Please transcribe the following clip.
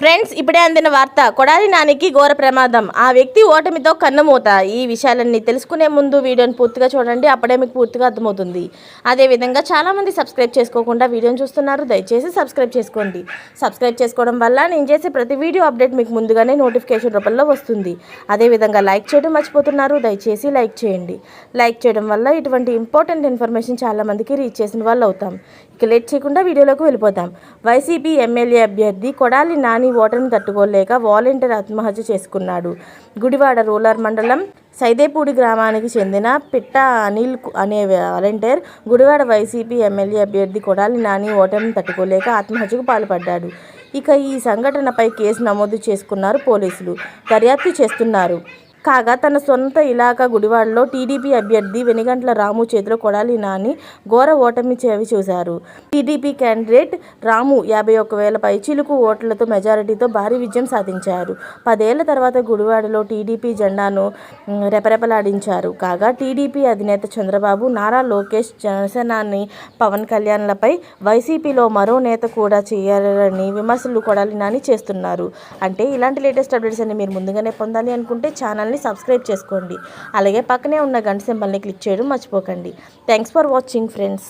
Friends ఇప్పుడే అందిన వార్త కొడాలి నానికి ఘోర ప్రమాదం. ఆ వ్యక్తి ఓటమితో కన్నుమూత. ఈ విషయాలన్నీ తెలుసుకునే ముందు వీడియోని పూర్తిగా చూడండి అప్పుడే మీకు పూర్తిగా అర్థమవుతుంది. అదేవిధంగా చాలామంది సబ్స్క్రైబ్ చేసుకోకుండా వీడియోని చూస్తున్నారు దయచేసి సబ్స్క్రైబ్ చేసుకోండి. సబ్స్క్రైబ్ చేసుకోవడం వల్ల నేను చేసే ప్రతి వీడియో అప్డేట్ మీకు ముందుగానే నోటిఫికేషన్ రూపంలో వస్తుంది. అదేవిధంగా లైక్ చేయడం మర్చిపోతున్నారు దయచేసి లైక్ చేయండి. లైక్ చేయడం వల్ల ఇటువంటి ఇంపార్టెంట్ ఇన్ఫర్మేషన్ చాలామందికి రీచ్ చేసిన వాళ్ళు అవుతాం ఇక లేట్ చేయకుండా వీడియోలోకి వెళ్ళిపోతాం. వైసీపీ ఎమ్మెల్యే అభ్యర్థి కొడాలి నాని ఓటమిని తట్టుకోలేక వాలంటీర్ ఆత్మహత్య చేసుకున్నాడు. గుడివాడ రూరల్ మండలం సైదేపూడి గ్రామానికి చెందిన పిట్ట అనిల్ అనే వాలంటీర్ గుడివాడ వైసీపీ ఎమ్మెల్యే అభ్యర్థి కొడాలి నాని ఓటమిని తట్టుకోలేక ఆత్మహత్యకు పాల్పడ్డాడు. ఇక ఈ సంఘటనపై కేసు నమోదు చేసుకున్నారు పోలీసులు. దర్యాప్తు చేస్తున్నారు. కాగా తన సొంత ఇలాకా గుడివాడలో టీడీపీ అభ్యర్థి వెనిగంట్ల రాము చేతిలో కొడాలి నాని ఘోర ఓటమి చేవి చూశారు. టీడీపీ క్యాండిడేట్ రాము యాభై ఒక్క వేల పైచీలకు ఓట్లతో మెజారిటీతో భారీ విజయం సాధించారు. పదేళ్ళ తర్వాత గుడివాడలో టీడీపీ జెండాను రెపరెపలాడించారు. కాగా టీడీపీ అధినేత చంద్రబాబు నారా లోకేష్ జనసేనాని పవన్ కళ్యాణ్లపై వైసీపీలో మరో నేత కూడా చేయాలని విమర్శలు కొడాలి నాని చేస్తున్నారు. అంటే ఇలాంటి లేటెస్ట్ అప్డేట్స్ అన్ని మీరు ముందుగానే పొందాలి అనుకుంటే ఛానల్ని సబ్స్క్రైబ్ చేసుకోండి. అలాగే పక్కనే ఉన్న గంట సింబల్ని క్లిక్ చేయడం మర్చిపోకండి. Thanks for watching friends